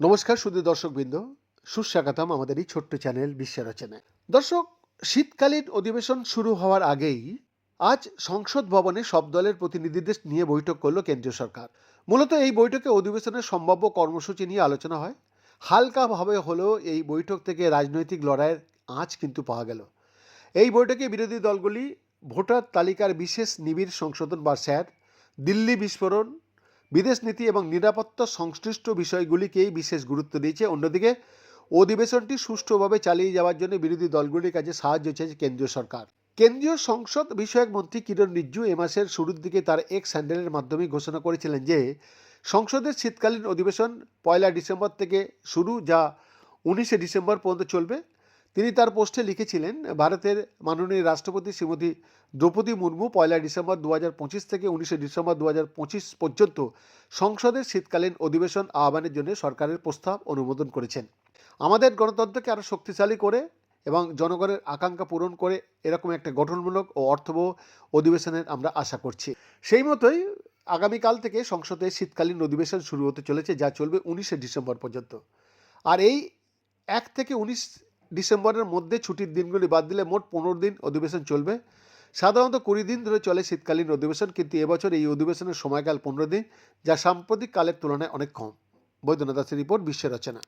নমস্কার শুধু দর্শকবৃন্দ। সুস্বাগতম আমাদের এই ছোট্ট চ্যানেল রচনায় দর্শক, শীতকালীন অধিবেশন শুরু হওয়ার আগেই আজ সংসদ ভবনে সব দলের প্রতিনিধিদের নিয়ে বৈঠক করল কেন্দ্রীয় সরকার। মূলত এই বৈঠকে অধিবেশনের সম্ভাব্য কর্মসূচি নিয়ে আলোচনা হয়। হালকাভাবে হলেও এই বৈঠক থেকে রাজনৈতিক লড়াইয়ের আঁচ কিন্তু পাওয়া গেল। এই বৈঠকে বিরোধী দলগুলি ভোটার তালিকার বিশেষ নিবিড় সংশোধন বা স্যার, দিল্লি বিস্ফোরণ, বিদেশ নীতি এবং নিরাপত্তা সংশ্লিষ্ট বিষয়গুলিকেই বিশেষ গুরুত্ব দিয়েছে। অন্যদিকে, অধিবেশনটি সুষ্ঠুভাবে চালিয়ে যাওয়ার জন্য বিরোধী দলগুলির কাছে সাহায্য চেয়েছে কেন্দ্রীয় সরকার। কেন্দ্রীয় সংসদ বিষয়ক মন্ত্রী কিরণ রিজ্জু এ মাসের শুরুর দিকে তার এক্স হ্যান্ডেলের মাধ্যমে ঘোষণা করেছিলেন যে, সংসদের শীতকালীন অধিবেশন পয়লা ডিসেম্বর থেকে শুরু যা উনিশে ডিসেম্বর পর্যন্ত চলবে। তিনি তার পোস্টে লিখেছিলেন, ভারতের মাননীয় রাষ্ট্রপতি শ্রীমতী দ্রৌপদী মুর্মু পয়লা ডিসেম্বর দু থেকে উনিশে ডিসেম্বর দু পর্যন্ত সংসদের শীতকালীন অধিবেশন আহ্বানের জন্য সরকারের প্রস্তাব অনুমোদন করেছেন। আমাদের গণতন্ত্রকে আরও শক্তিশালী করে এবং জনগণের আকাঙ্ক্ষা পূরণ করে এরকম একটা গঠনমূলক ও অর্থবহ অধিবেশনের আমরা আশা করছি। সেই মতোই আগামীকাল থেকে সংসদে শীতকালীন অধিবেশন শুরু হতে চলেছে, যা চলবে উনিশে ডিসেম্বর পর্যন্ত। আর এই এক থেকে উনিশ ডিসেম্বরের মধ্যে ছুটির দিনগুলি বাদ দিলে মোট পনেরো দিন অধিবেশন চলবে। সাধারণত কুড়ি দিন ধরে চলে শীতকালীন অধিবেশন, কিন্তু এবছর এই অধিবেশনের সময়কাল পনেরো দিন, যা সাম্প্রতিক কালের তুলনায় অনেক কম। বৈদ্যনাথ দাসের রিপোর্ট, বিশ্বের রচনা।